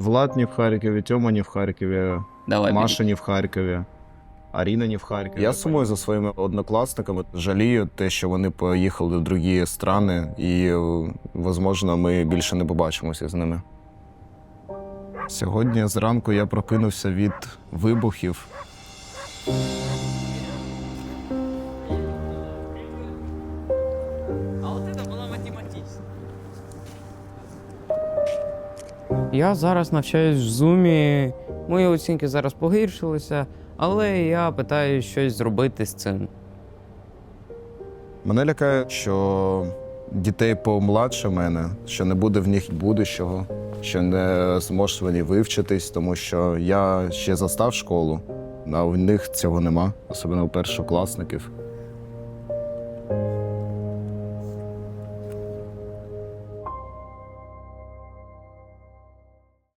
Влад не в Харкові, Тьома не в Харкові, Давай. Маша не в Харкові, Аріна не в Харкові. Я сумую за своїми однокласниками. Жалію те, що вони поїхали в другі страни, і, можливо, ми більше не побачимося з ними. Сьогодні зранку я прокинувся від вибухів. Я зараз навчаюсь в зумі. Мої оцінки зараз погіршилися, але я питаю щось зробити з цим. Мене лякає, що дітей помладше мене, що не буде в них будущого, що не зможуть вони вивчитись, тому що я ще застав школу, а у них цього нема, особливо у першокласників.